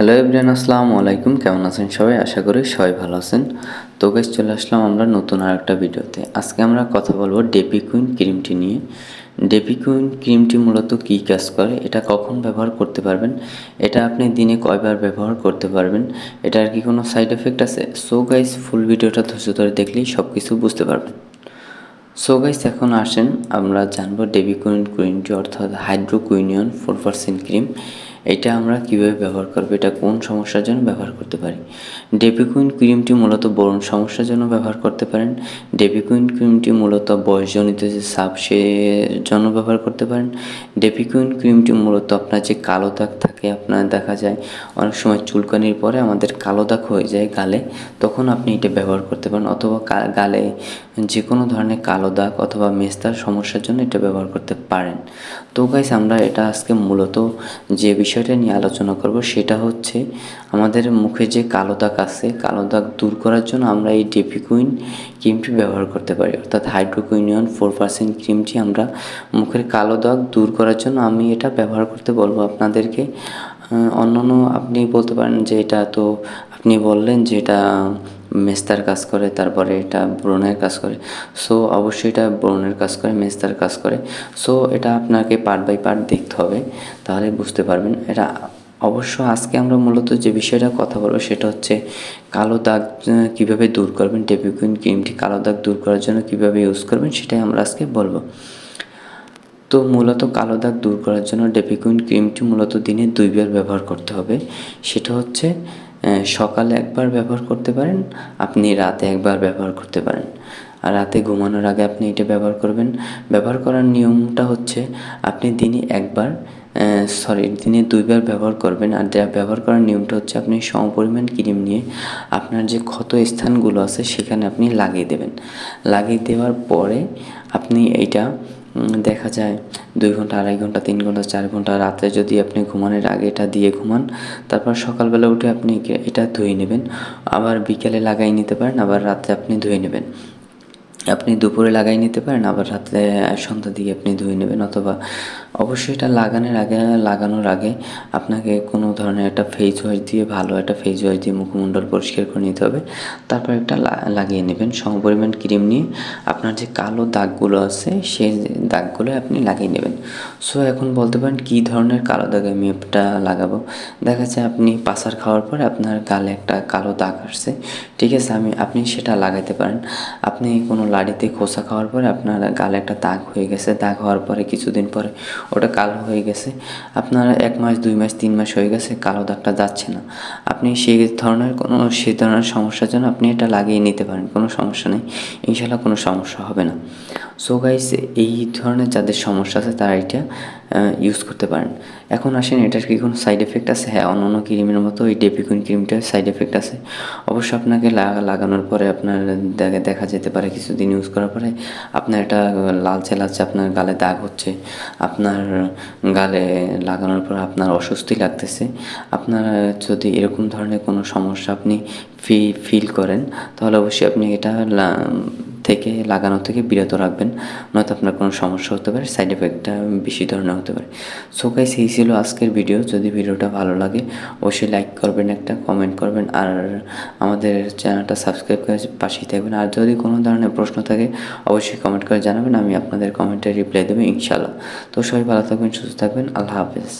Hello everyone আসসালামু আলাইকুম। কেমন আছেন সবাই? আশা করি সবাই ভালো আছেন। তো গাইজ চলে আসলাম আমরা নতুন আর একটা ভিডিওতে। আজকে আমরা কথা বলব ডেপি কুইন ক্রিমটি নিয়ে। ডেপি কুইন ক্রিমটি মূলত কী কাজ করে? এটা কখন ব্যবহার করতে পারবেন? এটা আপনি দিনে কয়বার ব্যবহার করতে পারবেন? এটার কি কোনো সাইড এফেক্ট আছে? সো গাইজ ফুল ভিডিওটা ধৈর্য ধরে দেখলেই সব কিছু বুঝতে পারবেন। সো গাইস এখন আসেন, আমরা জানব ডেবিকুইন ক্রিমটি অর্থাৎ হাইড্রোকুইনিয়ন ফোর পার্সেন্ট ক্রিম এটা আমরা কীভাবে ব্যবহার করব? এটা কোন সমস্যার জন্য ব্যবহার করতে পারি? ডেবিকুইন ক্রিমটি মূলত বরণ সমস্যার জন্য ব্যবহার করতে পারেন। ডেবিকুইন ক্রিমটি মূলত বয়সজনিত যে সাপ, সে জন্য ব্যবহার করতে পারেন। ডেবিকুইন ক্রিমটি মূলত আপনার যে কালো দাগ থাকে, আপনার দেখা যায় অনেক সময় চুলকানির পরে আমাদের কালো দাগ হয়ে যায় গালে, তখন আপনি এটা ব্যবহার করতে পারেন। অথবা গালে যে কোনো ধরনের কালো দাগ অথবা মেস্তার সমস্যার জন্য এটা ব্যবহার করতে পারেন। তো গাইস আমরা এটা আজকে মূলত যে বিষয়টা নিয়ে আলোচনা করব সেটা হচ্ছে আমাদের মুখে যে কালো দাগ আছে, কালো দাগ দূর করার জন্য আমরা এই ডেপিকুইন ক্রিমটি ব্যবহার করতে পারি। অর্থাৎ হাইড্রোকুইনিয়ন ফোর পার্সেন্ট ক্রিমটি আমরা মুখের কালো দাগ দূর করার জন্য আমি এটা ব্যবহার করতে বলব আপনাদেরকে। অন্যান্য আপনি বলতে পারেন যে এটা তো আপনি বললেন যে এটা মেস্তার কাজ করে, তারপরে এটা ব্রণের কাজ করে। সো অবশ্যই এটা ব্রণের কাজ করে, মেস্তার কাজ করে। সো এটা আপনাকে পার্ট বাই পার্ট দেখতে হবে, তাহলে বুঝতে পারবেন। এটা অবশ্য আজকে আমরা মূলত যে বিষয়টা কথা বলব, সেটা হচ্ছে কালো দাগ কীভাবে দূর করবেন টেপিকুইন ক্রিমটি কালো দাগ দূর করার জন্য কীভাবে ইউজ করবেন, সেটাই আমরা আজকে বলব। তো মূলত কালো দাগ দূর করার জন্য ডেপিকুইন ক্রিমটি মূলত দিনে দুইবার ব্যবহার করতে হবে। সেটা হচ্ছে সকালে একবার ব্যবহার করতে পারেন, আপনি রাতে একবার ব্যবহার করতে পারেন। আর রাতে ঘুমানোর আগে আপনি এটা ব্যবহার করবেন। ব্যবহার করার নিয়মটা হচ্ছে, আপনি দিনে একবার সরি দিনে দুইবার ব্যবহার করবেন। আর যা ব্যবহার করার নিয়মটা হচ্ছে, আপনি সমপরিমাণ ক্রিম নিয়ে আপনার যে ক্ষত স্থানগুলো আছে, সেখানে আপনি লাগিয়ে দেবেন। লাগিয়ে দেওয়ার পরে আপনি এইটা দেখা যায় দুই ঘণ্টা, আড়াই ঘণ্টা, তিন ঘণ্টা, চার ঘণ্টা, রাতে যদি আপনি ঘুমানোর আগে এটা দিয়ে ঘুমান, তারপর সকালবেলা উঠে আপনি এটা ধুয়ে নেবেন। আবার বিকেলে লাগাই নিতে পারেন, আবার রাতে আপনি ধুয়ে নেবেন। আপনি দুপুরে লাগাই নিতে পারেন, আবার রাতে সন্ধ্যা দিয়ে আপনি ধুয়ে নেবেন, অথবা অবশ্যই এটা লাগানোর আগে লাগানোর আগে আপনাকে কোনো ধরনের একটা ফেস ওয়াশ দিয়ে, ভালো একটা ফেস ওয়াশ দিয়ে মুখমণ্ডল পরিষ্কার করে নিতে হবে। তারপর একটা লাগিয়ে নেবেন। সমপরিমাণ ক্রিম নিয়ে আপনার যে কালো দাগগুলো আছে, সেই দাগগুলো আপনি লাগিয়ে নেবেন। সো এখন বলতে পারেন কী ধরনের কালো দাগ আমি একটা লাগাবো? দেখা যাচ্ছে আপনি পাসার খাওয়ার পরে আপনার গালে একটা কালো দাগ আসছে। ঠিক আছে, আমি, আপনি সেটা লাগাইতে পারেন। আপনি কোনো লাড়িতে খোসা খাওয়ার পরে আপনার গালে একটা দাগ হয়ে গেছে। দাগ হওয়ার পরে কিছুদিন পরে ওটা কালো হয়ে গেছে। আপনার এক মাস, দুই মাস, তিন মাস হয়ে গেছে, কালো দাগটা যাচ্ছে না। আপনি সেই ধরনের কোনো, সেই ধরনের সমস্যার জন্য আপনি এটা লাগিয়ে নিতে পারেন। কোনো সমস্যা নেই। ইনশাল্লাহ কোনো সমস্যা হবে না। সো গাইস এই ধরনের যাদের সমস্যা আছে, তারা এটা ইউজ করতে পারেন। এখন আসেন, এটার কি কোনো সাইড এফেক্ট আছে? হ্যাঁ অন্য অন্য ক্রিমের মতো ওই ডেপিকুইন ক্রিমটার সাইড এফেক্ট আছে। অবশ্য আপনাকে লাগানোর পরে আপনার দেখা যেতে পারে, কিছুদিন ইউজ করার পরে আপনার এটা লালচে লালচে আপনার গালে দাগ হচ্ছে। আপনার গালে লাগানোর পর আপনার অস্বস্তি লাগতেছে। আপনার যদি এরকম ধরনের কোনো সমস্যা আপনি ফি ফিল করেন, তাহলে অবশ্যই আপনি এটা থেকে, লাগানো থেকে বিরত রাখবেন। নয়তো আপনার কোনো সমস্যা হতে পারে সাইড এফেক্টটা বেশি ধরনের হতে পারে। সো গাইস এই ছিল আজকের ভিডিও যদি ভিডিওটা ভালো লাগে, অবশ্যই লাইক করবেন একটা কমেন্ট করবেন। আর আমাদের চ্যানেলটা সাবস্ক্রাইব করে পাশেই থাকবেন। আর যদি কোনো ধরনের প্রশ্ন থাকে, অবশ্যই কমেন্ট করে জানাবেন। আমি আপনাদের কমেন্টে রিপ্লাই দেবো ইনশাল্লাহ তো সবাই ভালো থাকবেন, সুস্থ থাকবেন। আল্লাহ হাফেজ।